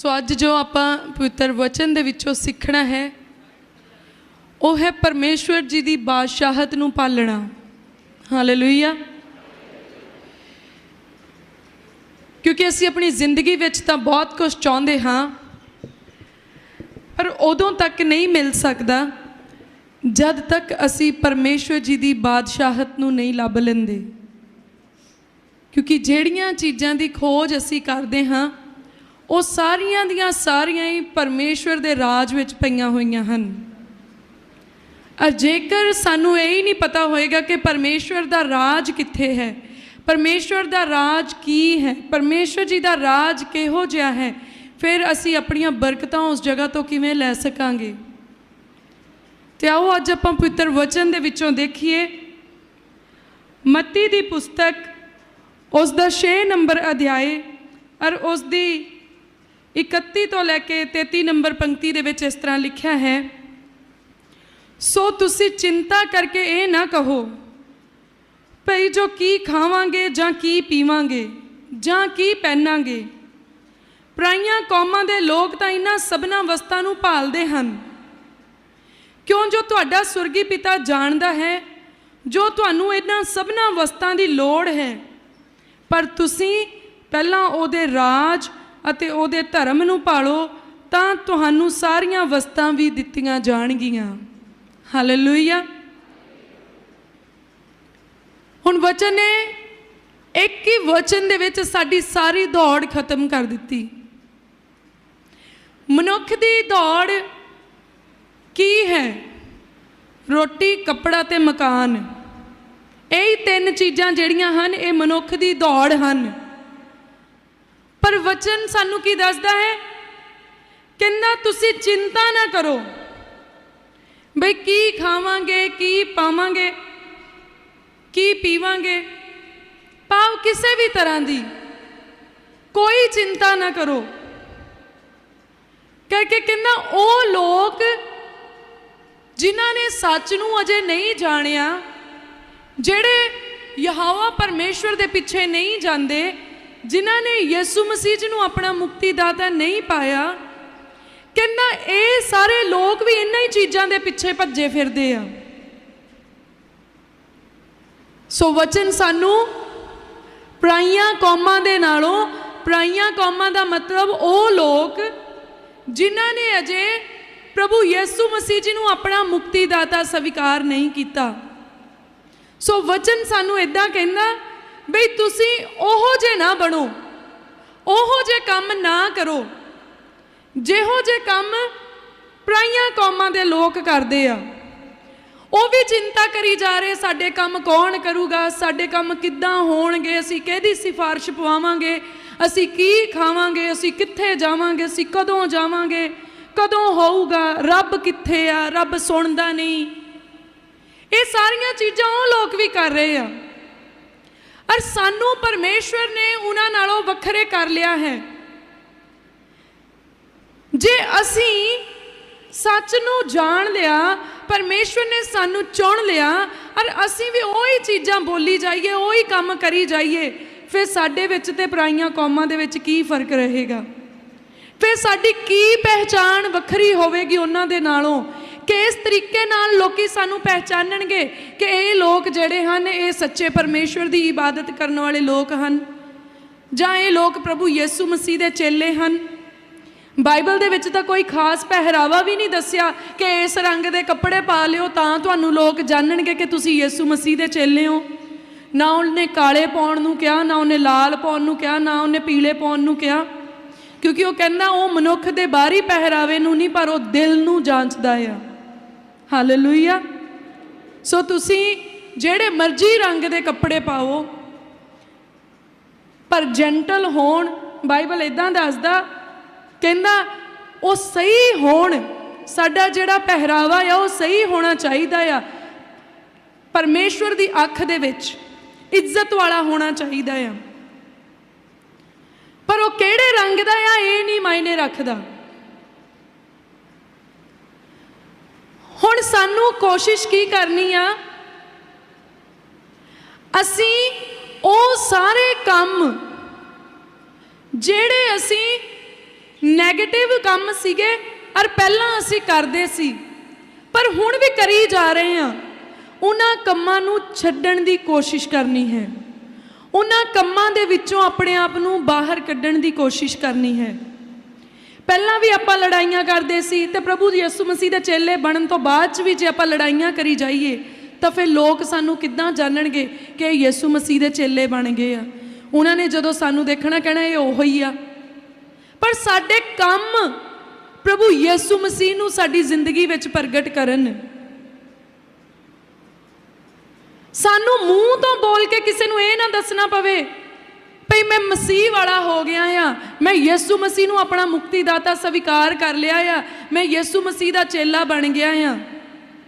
ਸੋ ਅੱਜ ਜੋ ਆਪਾਂ ਪਵਿੱਤਰ ਵਚਨ ਦੇ ਵਿੱਚੋਂ ਸਿੱਖਣਾ ਹੈ, ਉਹ ਹੈ ਪਰਮੇਸ਼ਵਰ ਜੀ ਦੀ ਬਾਦਸ਼ਾਹਤ ਨੂੰ ਪਾਲਣਾ। ਹਾਲੇਲੂਇਆ ਕਿਉਂਕਿ ਅਸੀਂ ਆਪਣੀ ਜ਼ਿੰਦਗੀ ਵਿੱਚ ਤਾਂ ਬਹੁਤ ਕੁਝ ਚਾਹੁੰਦੇ ਹਾਂ, ਪਰ ਉਦੋਂ ਤੱਕ ਨਹੀਂ ਮਿਲ ਸਕਦਾ, ਜਦ ਤੱਕ ਅਸੀਂ ਪਰਮੇਸ਼ਵਰ ਜੀ ਦੀ ਬਾਦਸ਼ਾਹਤ ਨੂੰ ਨਹੀਂ ਲੱਭ ਲੈਂਦੇ। ਕਿਉਂਕਿ ਜਿਹੜੀਆਂ ਚੀਜ਼ਾਂ ਦੀ ਖੋਜ ਅਸੀਂ ਕਰਦੇ ਹਾਂ ਉਹ ਸਾਰੀਆਂ ਦੀਆਂ ਸਾਰੀਆਂ ਹੀ ਪਰਮੇਸ਼ਵਰ ਦੇ ਰਾਜ ਵਿੱਚ ਪਈਆਂ ਹੋਈਆਂ ਹਨ। ਅਰ ਜੇਕਰ ਸਾਨੂੰ ਇਹ ਹੀ ਨਹੀਂ ਪਤਾ ਹੋਏਗਾ ਕਿ ਪਰਮੇਸ਼ਵਰ ਦਾ ਰਾਜ ਕਿੱਥੇ ਹੈ, ਪਰਮੇਸ਼ਵਰ ਦਾ ਰਾਜ ਕੀ ਹੈ, ਪਰਮੇਸ਼ਵਰ ਜੀ ਦਾ ਰਾਜ ਕਿਹੋ ਜਿਹਾ ਹੈ, ਫਿਰ ਅਸੀਂ ਆਪਣੀਆਂ ਬਰਕਤਾਂ ਉਸ ਜਗ੍ਹਾ ਤੋਂ ਕਿਵੇਂ ਲੈ ਸਕਾਂਗੇ? ਤੇ ਆਓ ਅੱਜ ਆਪਾਂ ਪਵਿੱਤਰ ਵਚਨ ਦੇ ਵਿੱਚੋਂ ਦੇਖੀਏ। ਮੱਤੀ ਦੀ ਪੁਸਤਕ, ਉਸ ਦਾ 6 ਨੰਬਰ ਅਧਿਆਏ ਔਰ ਉਸ ਦੀ 31 ਤੋਂ ਲੈ ਕੇ 33 ਨੰਬਰ ਪੰਕਤੀ ਦੇ ਵਿੱਚ ਇਸ ਤਰ੍ਹਾਂ ਲਿਖਿਆ ਹੈ, ਸੋ ਤੁਸੀਂ ਚਿੰਤਾ ਕਰਕੇ ਇਹ ਨਾ ਕਹੋ, ਭਈ ਜੋ ਕੀ ਖਾਵਾਂਗੇ ਜਾਂ ਕੀ ਪੀਵਾਂਗੇ ਜਾਂ ਕੀ ਪਹਿਨਾਂਗੇ। ਪਰਾਈਆਂ ਕੌਮਾਂ ਦੇ ਲੋਕ ਤਾਂ ਇਹਨਾਂ ਸਭਨਾ ਵਸਤਾਂ ਨੂੰ ਭਾਲਦੇ ਹਨ। ਕਿਉਂ ਜੋ ਤੁਹਾਡਾ ਸੁਰਗੀ ਪਿਤਾ ਜਾਣਦਾ ਹੈ, ਜੋ ਤੁਹਾਨੂੰ ਇਹਨਾਂ ਸਭਨਾ ਵਸਤਾਂ ਦੀ ਲੋੜ ਹੈ, ਪਰ ਤੁਸੀਂ ਪਹਿਲਾਂ ਉਹਦੇ ਰਾਜ ਅਤੇ ਉਹਦੇ ਧਰਮ ਨੂੰ ਪਾਲੋ, ਤਾਂ ਤੁਹਾਨੂੰ ਸਾਰੀਆਂ ਵਸਤਾਂ ਵੀ ਦਿੱਤੀਆਂ ਜਾਣਗੀਆਂ। ਹਾਲੇਲੂਇਆ ਹੁਣ ਵਚਨ ਨੇ ਇੱਕ ਹੀ ਵਚਨ ਦੇ ਵਿੱਚ ਸਾਡੀ ਸਾਰੀ ਦੌੜ ਖਤਮ ਕਰ ਦਿੱਤੀ। ਮਨੁੱਖ ਦੀ ਦੌੜ ਕੀ ਹੈ? ਰੋਟੀ, ਕੱਪੜਾ ਤੇ ਮਕਾਨ। ਇਹ ਹੀ ਤਿੰਨ ਚੀਜ਼ਾਂ ਜਿਹੜੀਆਂ ਹਨ, ਇਹ ਮਨੁੱਖ ਦੀ ਦੌੜ ਹਨ। ਪਰ ਵਚਨ ਸਾਨੂੰ ਕੀ ਦੱਸਦਾ ਹੈ? ਕਹਿੰਦਾ, ਤੁਸੀਂ ਚਿੰਤਾ ਨਾ ਕਰੋ। ਬਈ ਕੀ ਖਾਵਾਂਗੇ, ਕੀ ਪਾਵਾਂਗੇ, ਕੀ ਪੀਵਾਂਗੇ? ਭਾਵ ਕਿਸੇ ਵੀ ਤਰ੍ਹਾਂ ਦੀ। ਕੋਈ ਚਿੰਤਾ ਨਾ ਕਰੋ। ਕਰਕੇ ਕਹਿੰਦਾ, ਉਹ ਲੋਕ ਜਿਨ੍ਹਾਂ ਨੇ ਸੱਚ ਨੂੰ ਅਜੇ ਨਹੀਂ ਜਾਣਿਆ, ਜਿਹੜੇ ਯਹੋਵਾ ਪਰਮੇਸ਼ਵਰ ਦੇ ਪਿੱਛੇ ਨਹੀਂ ਜਾਂਦੇ ਜਿਨ੍ਹਾਂ ਨੇ ਯਿਸੂ ਮਸੀਹ ਜੀ ਨੂੰ ਆਪਣਾ ਮੁਕਤੀ ਦਾਤਾ ਨਹੀਂ ਪਾਇਆ, ਕਹਿੰਦਾ ਇਹ ਸਾਰੇ ਲੋਕ ਵੀ ਇੰਨਾਂ ਹੀ ਚੀਜ਼ਾਂ ਦੇ ਪਿੱਛੇ ਭੱਜੇ ਫਿਰਦੇ ਆ। ਸੋ ਵਚਨ ਸਾਨੂੰ ਪਰਾਈਆਂ ਕੌਮਾਂ ਦੇ ਨਾਲੋਂ, ਪਰਾਈਆਂ ਕੌਮਾਂ ਦਾ ਮਤਲਬ ਉਹ ਲੋਕ ਜਿਨ੍ਹਾਂ ਨੇ ਅਜੇ ਪ੍ਰਭੂ ਯਿਸੂ ਮਸੀਹ ਜੀ ਨੂੰ ਆਪਣਾ ਮੁਕਤੀ ਦਾਤਾ ਸਵੀਕਾਰ ਨਹੀਂ ਕੀਤਾ। ਸੋ ਵਚਨ ਸਾਨੂੰ ਇਦਾਂ ਕਹਿੰਦਾ ਬਈ ਤੁਸੀਂ ਉਹੋ ਜੇ ਨਾ ਬਣੋ, ਉਹੋ ਜੇ ਕੰਮ ਨਾ ਕਰੋ। ਜਿਹੋ ਜੇ ਕੰਮ ਪਰਾਈਆਂ ਕੌਮਾਂ ਦੇ ਲੋਕ ਕਰਦੇ ਆ। ਉਹ ਵੀ ਚਿੰਤਾ ਕਰੀ ਜਾ ਰਹੇ, ਸਾਡੇ ਕੰਮ ਕੌਣ ਕਰੂਗਾ, ਸਾਡੇ ਕੰਮ ਕਿੱਦਾਂ ਹੋਣਗੇ, ਅਸੀਂ ਕਿਹਦੀ ਸਿਫਾਰਿਸ਼ ਪਵਾਵਾਂਗੇ, ਅਸੀਂ ਕੀ ਖਾਵਾਂਗੇ, ਅਸੀਂ ਕਿੱਥੇ ਜਾਵਾਂਗੇ, ਅਸੀਂ ਕਦੋਂ ਜਾਵਾਂਗੇ, ਕਦੋਂ ਹੋਊਗਾ, ਰੱਬ ਕਿੱਥੇ ਆ, ਰੱਬ ਸੁਣਦਾ ਨਹੀਂ। ਇਹ ਸਾਰੀਆਂ ਚੀਜ਼ਾਂ ਉਹ ਲੋਕ ਵੀ ਕਰ ਰਹੇ ਆ। ਔਰ ਸਾਨੂੰ ਪਰਮੇਸ਼ਵਰ ਨੇ ਉਹਨਾਂ ਨਾਲੋਂ ਵੱਖਰੇ ਕਰ ਲਿਆ ਹੈ। ਜੇ ਅਸੀਂ ਸੱਚ ਨੂੰ ਜਾਣ ਲਿਆ, ਪਰਮੇਸ਼ਵਰ ਨੇ ਸਾਨੂੰ ਚੁਣ ਲਿਆ, ਔਰ ਅਸੀਂ ਵੀ ਉਹੀ ਚੀਜ਼ਾਂ ਬੋਲੀ ਜਾਈਏ, ਉਹੀ ਕੰਮ ਕਰੀ ਜਾਈਏ, ਫਿਰ ਸਾਡੇ ਵਿੱਚ ਤੇ ਪਰਾਈਆਂ ਕੌਮਾਂ ਦੇ ਵਿੱਚ ਕੀ ਫ਼ਰਕ ਰਹੇਗਾ? ਫਿਰ ਸਾਡੀ ਕੀ ਪਹਿਚਾਣ ਵੱਖਰੀ ਹੋਵੇਗੀ ਉਹਨਾਂ ਦੇ ਨਾਲੋਂ? ਕਿ ਇਸ ਤਰੀਕੇ ਨਾਲ ਲੋਕੀ ਸਾਨੂੰ ਪਹਿਚਾਨਣਗੇ ਕਿ ਇਹ ਲੋਕ ਜਿਹੜੇ ਹਨ, ਇਹ ਸੱਚੇ ਪਰਮੇਸ਼ਵਰ ਦੀ ਇਬਾਦਤ ਕਰਨ ਵਾਲੇ ਲੋਕ ਹਨ। ਜਾਂ ਇਹ ਲੋਕ ਪ੍ਰਭੂ ਯਿਸੂ ਮਸੀਹ ਦੇ ਚੇਲੇ ਹਨ। ਬਾਈਬਲ ਦੇ ਵਿੱਚ ਤਾਂ ਕੋਈ ਖਾਸ ਪਹਿਰਾਵਾ ਵੀ ਨਹੀਂ ਦੱਸਿਆ ਕਿ ਇਸ ਰੰਗ ਦੇ ਕੱਪੜੇ ਪਾ ਲਿਓ ਤਾਂ ਤੁਹਾਨੂੰ ਲੋਕ ਜਾਣਨਗੇ ਕਿ ਤੁਸੀਂ ਯਿਸੂ ਮਸੀਹ ਦੇ ਚੇਲੇ ਹੋ। ਨਾ ਉਹਨੇ ਕਾਲੇ ਪਾਉਣ ਨੂੰ ਕਿਹਾ, ਨਾ ਉਹਨੇ ਲਾਲ ਪਾਉਣ ਨੂੰ ਕਿਹਾ, ਨਾ ਉਹਨੇ ਪੀਲੇ ਪਾਉਣ ਨੂੰ ਕਿਹਾ। ਕਿਉਂਕਿ ਉਹ ਕਹਿੰਦਾ ਉਹ ਮਨੁੱਖ ਦੇ ਬਾਹਰੀ ਪਹਿਰਾਵੇ ਨੂੰ ਨਹੀਂ, ਪਰ ਉਹ ਦਿਲ ਨੂੰ ਜਾਂਚਦਾ ਆ। ਹਾਲੇਲੂਇਆ ਸੋ ਤੁਸੀਂ ਜਿਹੜੇ ਮਰਜ਼ੀ ਰੰਗ ਦੇ ਕੱਪੜੇ ਪਾਓ, ਪਰ ਜੈਂਟਲ ਹੋਣ ਬਾਈਬਲ ਇਦਾਂ ਦੱਸਦਾ, ਕਹਿੰਦਾ, ਉਹ ਸਹੀ ਹੋਣ, ਸਾਡਾ ਜਿਹੜਾ ਪਹਿਰਾਵਾ ਆ, ਉਹ ਸਹੀ ਹੋਣਾ ਚਾਹੀਦਾ ਆ। ਪਰਮੇਸ਼ਵਰ ਦੀ ਅੱਖ ਦੇ ਵਿੱਚ ਇੱਜ਼ਤ ਵਾਲਾ ਹੋਣਾ ਚਾਹੀਦਾ ਆ। ਪਰ ਉਹ ਕਿਹੜੇ ਰੰਗ ਦਾ ਆ, ਇਹ ਨਹੀਂ ਮਾਇਨੇ ਰੱਖਦਾ। ਹੁਣ ਸਾਨੂੰ ਕੋਸ਼ਿਸ਼ ਕੀ ਕਰਨੀ ਆ? ਅਸੀਂ ਉਹ ਸਾਰੇ ਕੰਮ ਜਿਹੜੇ ਅਸੀਂ 네ਗੇਟਿਵ ਕੰਮ ਸੀਗੇ, ਔਰ ਪਹਿਲਾਂ ਅਸੀਂ ਕਰਦੇ ਸੀ, ਪਰ ਹੁਣ ਵੀ ਕਰੀ ਜਾ ਰਹੇ ਹਾਂ। ਉਹਨਾਂ ਕੰਮਾਂ ਨੂੰ ਛੱਡਣ ਦੀ ਕੋਸ਼ਿਸ਼ ਕਰਨੀ ਹੈ। ਉਹਨਾਂ ਕੰਮਾਂ ਦੇ ਵਿੱਚੋਂ ਆਪਣੇ ਆਪ ਨੂੰ ਬਾਹਰ ਕੱਢਣ ਦੀ ਕੋਸ਼ਿਸ਼ ਕਰਨੀ ਹੈ। ਪਹਿਲਾਂ ਵੀ ਆਪਾਂ ਲੜਾਈਆਂ ਕਰਦੇ ਸੀ ਤੇ ਪ੍ਰਭੂ ਯਿਸੂ ਮਸੀਹ ਦੇ ਚੇਲੇ ਬਣਨ ਤੋਂ ਬਾਅਦ ਚ ਵੀ ਜੇ ਆਪਾਂ ਲੜਾਈਆਂ ਕਰੀ ਜਾਈਏ, ਤਾਂ ਫਿਰ ਲੋਕ ਸਾਨੂੰ ਕਿੱਦਾਂ ਜਾਣਨਗੇ ਕਿ ਇਹ ਯਿਸੂ ਮਸੀਹ ਦੇ ਚੇਲੇ ਬਣ ਗਏ ਆ? ਉਹਨਾਂ ਨੇ ਜਦੋਂ ਸਾਨੂੰ ਦੇਖਣਾ ਕਹਿਣਾ ਇਹ ਉਹੋ ਹੀ ਆ। ਪਰ ਸਾਡੇ ਕੰਮ ਪ੍ਰਭੂ ਯਿਸੂ ਮਸੀਹ ਨੂੰ ਸਾਡੀ ਜ਼ਿੰਦਗੀ ਵਿੱਚ ਪ੍ਰਗਟ ਕਰਨ। ਸਾਨੂੰ ਮੂੰਹ ਤੋਂ ਬੋਲ ਕੇ ਕਿਸੇ ਨੂੰ ਇਹ ਨਾ ਦੱਸਣਾ ਪਵੇ ਭਈ ਮੈਂ ਮਸੀਹ ਵਾਲਾ ਹੋ ਗਿਆ ਆ। ਮੈਂ ਯਿਸੂ ਮਸੀਹ ਨੂੰ ਆਪਣਾ ਮੁਕਤੀਦਾਤਾ ਸਵੀਕਾਰ ਕਰ ਲਿਆ ਆ। ਮੈਂ ਯਿਸੂ ਮਸੀਹ ਦਾ ਚੇਲਾ ਬਣ ਗਿਆ ਆ।